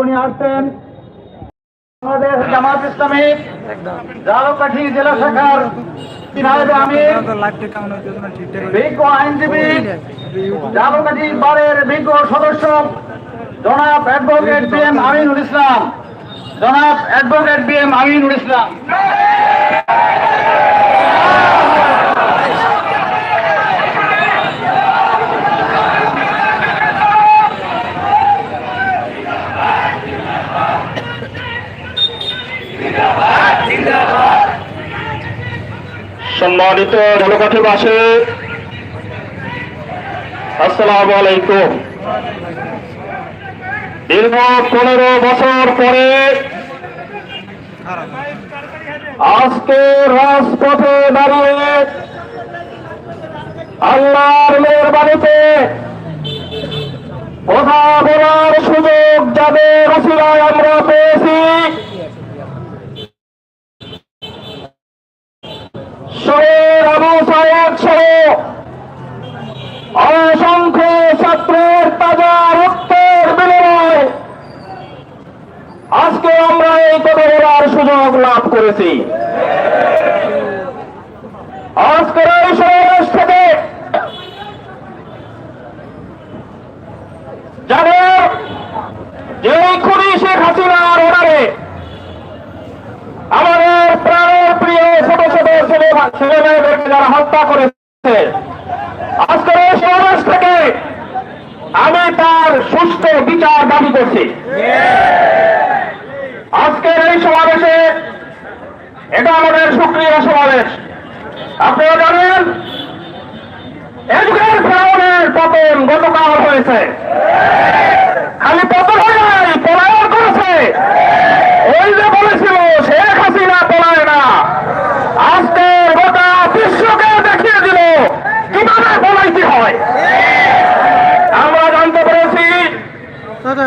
উনি আসছেন বাংলাদেশ জামাত ইসলামী জালকাঠি জেলা শাখার নায়েবে আমির, বিজ্ঞ আইনজীবী জালকাঠি বারের বিজ্ঞ সদস্য জনাব advocate B M Aminul Islam. জনাব advocate B M Aminul Islam. সম্মানিত জনকাঠিবাসী আসসালামু আলাইকুম। দীর্ঘ পনেরো বছর পরে আজকে রাজপথে দাঁড়িয়ে আল্লাহর মেহরবানিতে কথা বলার সুযোগ যাদের রসিলায় আমরা পেয়েছি। শহীদ আবু সাহেব সহ অসংখ্য ছাত্রের তাজা রক্তের বিনিময় আজকে আমরা এই কথা বলার সুযোগ লাভ করেছি। আজকের এই সমাবেশ থেকে যারা যে খুনি শেখ হাসিনার অর্ডারে আমাদের প্রাণের প্রিয় ছোট ছোট ছেলে ছেলে মেয়েদেরকে যারা হত্যা করেছে, আজকের এই সমাবেশ থেকে আমি তার সুস্থ বিচার দাবি করছি। আজকের এই সমাবেশে এটা আমাদের সুক্রিয়া সমাবেশ। আপনারা জানেন এযুগের ফেরাউনের পতন গতকাল হয়েছে। খালি পতন হয় নাই, পলায়ন করেছে। ওই যে বলেছিল শেখ হাসিনা পলায় না আজকে গোটা বিশ্বকে দেখিয়ে দিল কীভাবে পলাইতে হয় আমরা জানতে পেরেছি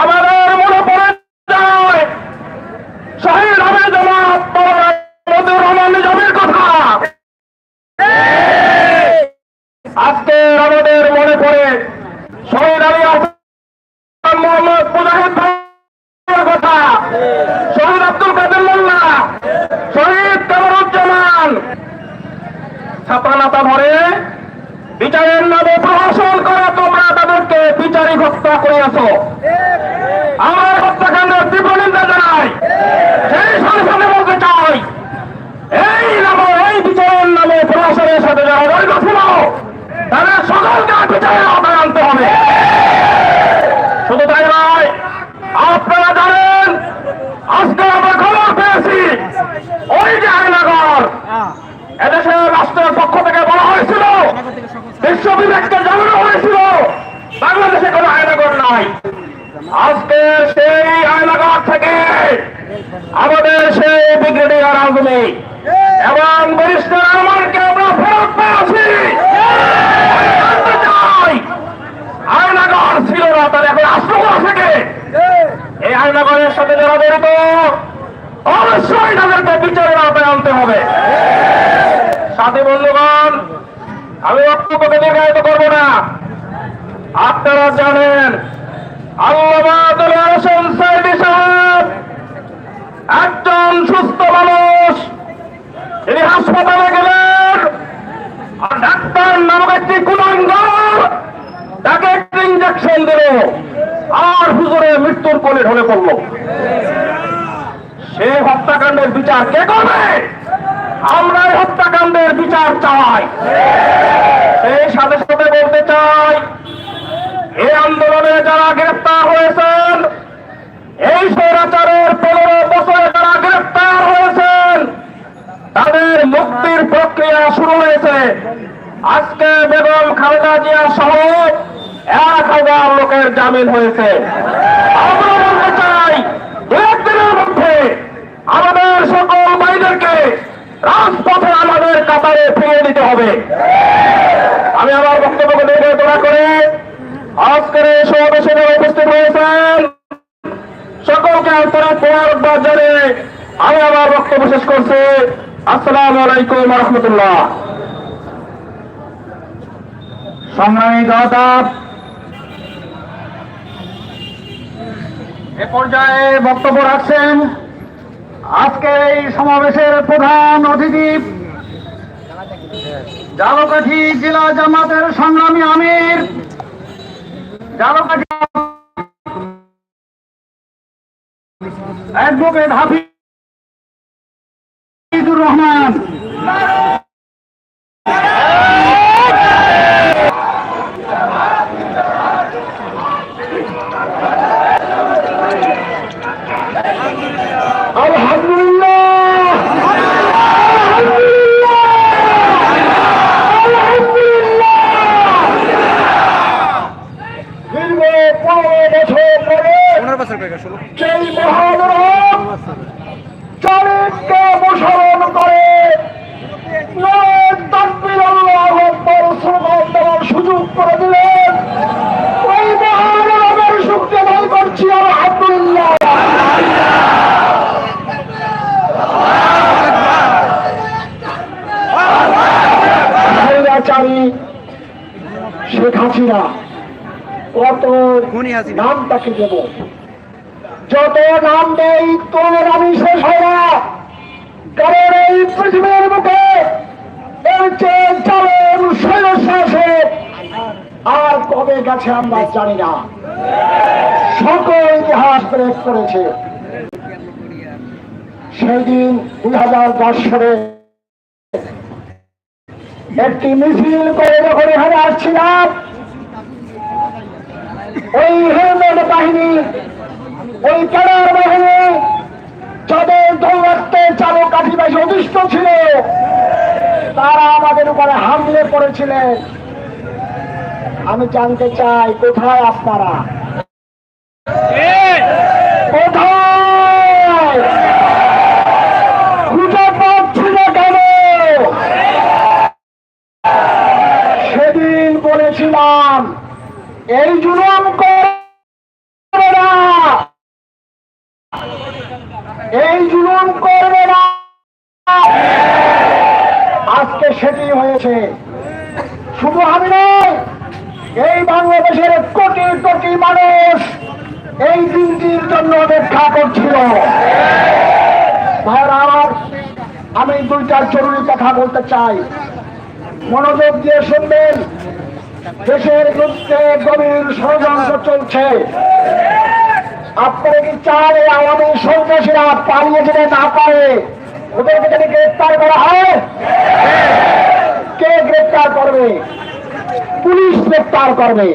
আমাদের মনে পড়ে যায়। শহীদ হবে জমাত মধুর কথা। আজকে আমাদের মনে পড়ে শহীদ আলী মোহাম্মদ মুজাহিদ কথা। শহীদ আব্দুল কাদের মোল্লা। শহীদ কামরুজ্জামান। ছাপা নাতা ধরে বিচারের নামে প্রহসন করে তোমরা তাদেরকে বিচারিক হত্যা করিয়াছ আমার হত্যাকাণ্ডের তীব্র নিন্দা জানাই সেই সাথে সাথে বলতে চাই এই নামে এই বিচারের নামে প্রশাসনের সাথে যারা জড়িত ছিল তাদের সকলকে বিচারের আওতায় আনতে হবে। শুধু তাই নয়, আপনারা জানেন, আজকে আমরা খবর পেয়েছি, ওই যে আইনাগর, এদেশের রাষ্ট্রের পক্ষ থেকে বলা হয়েছিল, বিশ্ব বিবেককে জানানো হয়েছিল, বাংলাদেশে কোনো আইনাগর নাই। আজকে সেই আইনাগর থেকে আমাদের সেই ব্রিগেডিয়ার আজমি এবং বরিষ্ঠ রহমানকে আমরা ফেরত পেয়েছি জানতে আয়নাগর ছিল না তার এখন আশ্রম থেকে এই আয়নাগরের সাথে যারা জড়িত অবশ্যই তাদেরকে বিচারের আওতায় আনতে হবে। সাথী বন্ধুগণ আমি বক্তব্যকে দীর্ঘায়িত করব না। আপনারা জানেন আল্লাহ হোসেন সাইদি সাহেব একজন সুস্থ মানুষ। তিনি হাসপাতালে গেলেন। আর ডাক্তার নামক একটি কুলাঙ্গার তাকে একটি ইঞ্জেকশন দিল, আর হুজুরে মৃত্যুর কোলে ঢলে পড়ল। সে হত্যাকাণ্ডের বিচার কে করবে? আমরা এই হত্যাকাণ্ডের বিচার চাই। সেই সাথে সাথে বলতে চাই এই আন্দোলনে যারা গ্রেফতার হয়েছেন, এই স্বৈরাচারের পনেরো বছরে যারা গ্রেফতার হয়েছেন তাদের মুক্তির প্রক্রিয়া শুরু হয়েছে। আজকে বেগম খালেদা জিয়া সহ এক হাজার লোকের জামিন হয়েছে। বলতে চাই একদিনের মধ্যে আমাদের সকল ভাইদেরকে রাজপথে আমাদের কাতারে ফিরিয়ে দিতে হবে। আমি আমার বক্তব্যকে নির্দেশনা করে আজকের এই সমাবেশে উপস্থিত হয়েছেন সকলকে আপনারা পুনরুদ্ধার জানিয়ে বক্তব্য শেষ করছি। আসসালাম আলাইকুম রহমতুল্লাহ। সংগ্রামী জনতা এ পর্যায়ে বক্তব্য রাখছেন আজকে এই সমাবেশের প্রধান অতিথি। জালকাঠি জেলা জামাতের সংগ্রামী আমির। জালকাঠি অ্যাডভোকেট হাফিজুর রহমান আলহামদুলিল্লাহ দীর্ঘ পনেরো বছর পরে পনেরো বছর পেয়ে গেছিল সেই মহানরম চারিত্রকে অনুসরণ করে নয় তাকবীর আল্লাহু আকবার স্লোগান দেওয়ার সুযোগ করে দিলেন ওই মহানরমের শুক্রিয়া আদায় করছি আলহামদুলিল্লাহ স্বৈরাচারী শেখ হাসিনা কত খুনি হাসিনা। নাম তাকে দেব। যত নাম দেই তোর আমি শেষ হয় না। কারণ এই পৃথিবীর মুখে এর চেয়ে জালেম স্বৈরশাসক আর কবে গেছে আমরা জানি না। সকল ইতিহাস ব্রেক করেছে। সেই দিন দুই হাজার দশ সালে একটি মিছিল করে যখন এখানে আসছিলাম ওই হেলমেট বাহিনী, ওই ক্যাডার বাহিনী যাদের দৌড়াতে চালক আদিবাসী অধিষ্ঠ ছিল, তারা আমাদের উপরে হামলে পড়েছিলেন আমি জানতে চাই, কোথায় আপনারা? সেদিন বলেছিলাম এই জুলুম করবে না। এই জুলুম করবে না। আজকে সেটি হয়েছে। শুধু আমি নয় এই বাংলাদেশের কোটি কোটি মানুষ এই দিনটির জন্য অপেক্ষা করছিল। আমার আমি দুইটা জরুরি কথা বলতে চাই। মনোযোগ দিয়ে শুনবেন। দেশের বিরুদ্ধে গভীর ষড়যন্ত্র চলছে। আপনারা কি চান এই আওয়ামী সন্ত্রাসীরা পালিয়ে যেতে না পারে? ওদেরকে যদি গ্রেপ্তার করা হয়, কে গ্রেপ্তার করবে? পুলিশ গ্রেপ্তার করবে।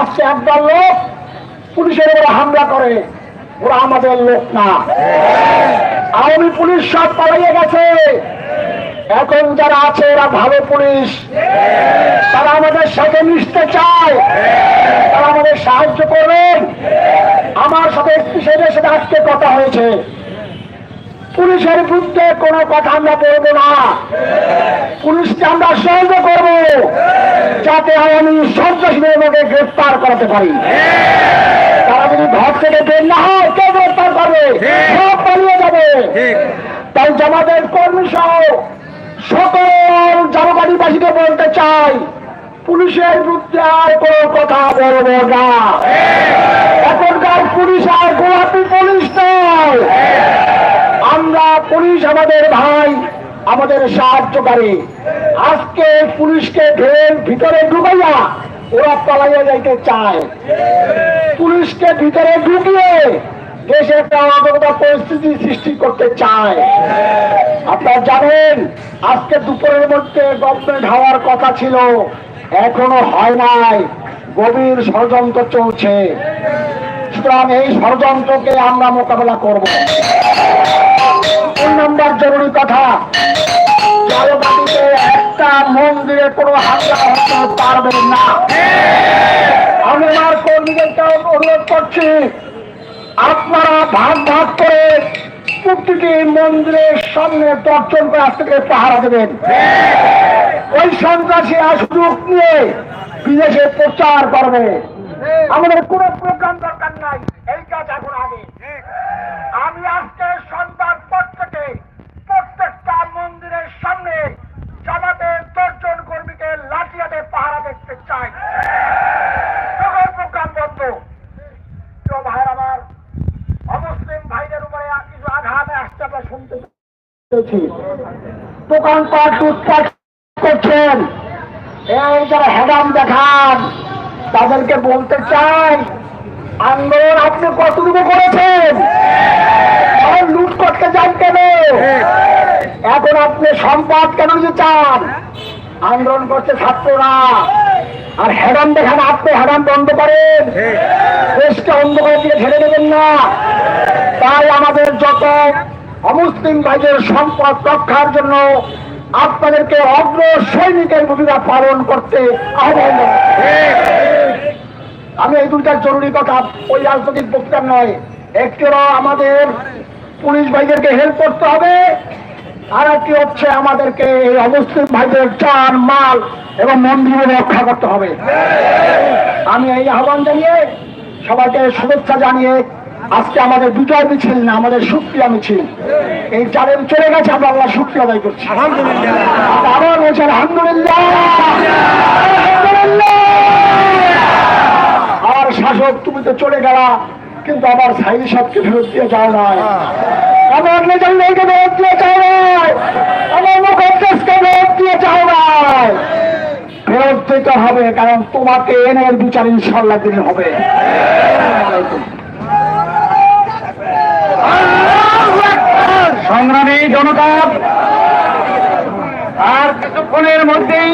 আজকে একদল লোক পুলিশের উপরে হামলা করে, ওরা আমাদের লোক না। আওয়ামী পুলিশ সব পালিয়ে গেছে। এখন যারা আছে এরা ভালো পুলিশ। তারা আমাদের সাথে মিশতে চায়। তারা আমাদের সাহায্য করবেন। আমার সাথে স্পেশালের সাথে আজকে কথা হয়েছে। পুলিশের বিরুদ্ধে কোনো কথা আমরা বলব না। পুলিশকে আমরা সহযোগ করব যাতে আমি সন্ত্রাসীদের মধ্যে গ্রেফতার করাতে পারি। তারা যদি ঘর থেকে বের না হয় কে গ্রেফতার করবে? সব পালিয়ে যাবে। তাই জামাতের কর্মী সহ সকল জামাবাড়িবাসীকে বলতে চাই, পুলিশের বিরুদ্ধে আর কোনো কথা বলব না। এখনকার পুলিশ আর গোলাপি পুলিশ নয়। আমরা পুলিশ আমাদের ভাই, আমাদের সাহায্যকারী। আজকে পুলিশকে ঢের ভিতরে ঢুকাইয়া ওরা পালাইয়া যাইতে চায়। পুলিশকে ভিতরে ঢুকিয়ে দেশে পরিস্থিতি সৃষ্টি করতে চায়। আপনারা জানেন, আজকে দুপুরের মধ্যে গভর্নমেন্ট হওয়ার কথা ছিল, এখনও হয় নাই। গভীর ষড়যন্ত্র চলছে। সুতরাং এই ষড়যন্ত্রকে আমরা মোকাবেলা করব। তিন নম্বর জরুরি কথা একটা মন্দিরে কোনো হামলা হতে পারবে না। আমি আমার কর্মীদেরকে অনুরোধ করছি আপনারা ভাগ ভাগ করে প্রতিটি মন্দিরের সামনে দর্শন করে আজ থেকে পাহারা দেবেন। ওই সন্ত্রাসী সুযোগ নিয়ে বিদেশে প্রচার করবে। আমাদের কোনো প্রোগ্রাম দরকার নাই। এই কাজ এখন আগে। করছেন। এই যারা হেডাম দেখান, তাদেরকে বলতে চাই, আন্দোলন আপনি কতটুকু করেছেন? লুট করতে যান কেন? এখন আপনি সম্পদ কেন নিতে চান? আন্দোলন করছে ছাত্ররা। আর হেডাম দেখান, আপনি হেডাম বন্ধ করেন। দেশকে অন্ধকারের দিকে ছেড়ে দেবেন না। তাই আমাদের যত অমুসলিম ভাইদের সম্পদ রক্ষার জন্য আপনাদেরকে অগ্র সৈনিকের ভূমিকা পালন করতে আহ্বান আমি এই দুইটা জরুরি কথা, ওই রাজনৈতিক বক্তব্য নয়। একটি হলো আমাদের পুলিশ ভাইদেরকে হেল্প করতে হবে আর একটি হচ্ছে আমাদেরকে এই অমুসলিম ভাইদের চান মাল এবং মন্দিরে রক্ষা করতে হবে। আমি এই আহ্বান জানিয়ে সবাইকে শুভেচ্ছা জানিয়ে আজকে আমাদের বিজয় মিছিল না, আমাদের সুক্রিয়া মিছিল। এই চালের চলে গেছে, আমরা আল্লাহ সুক্রিয়া আদায় করছি। আবার বলছেন, আলহামদুলিল্লাহ। আর শাসক, তুমি তো চলে গেলা, কিন্তু আবার সাইদি সাহেবকে ফেরত দিয়ে যাও নাই। আমার নিজের মেয়েকে ফেরত দিয়ে যাও নাই। আমার মুখোদ্দেশকে ফেরত দিয়ে যাও নাই। ফেরত দিতে হবে, কারণ তোমাকে এনে বিচার ইনশাল্লাহ দিন হবে। সংগ্রামী জনতা আর কিছুক্ষণের মধ্যেই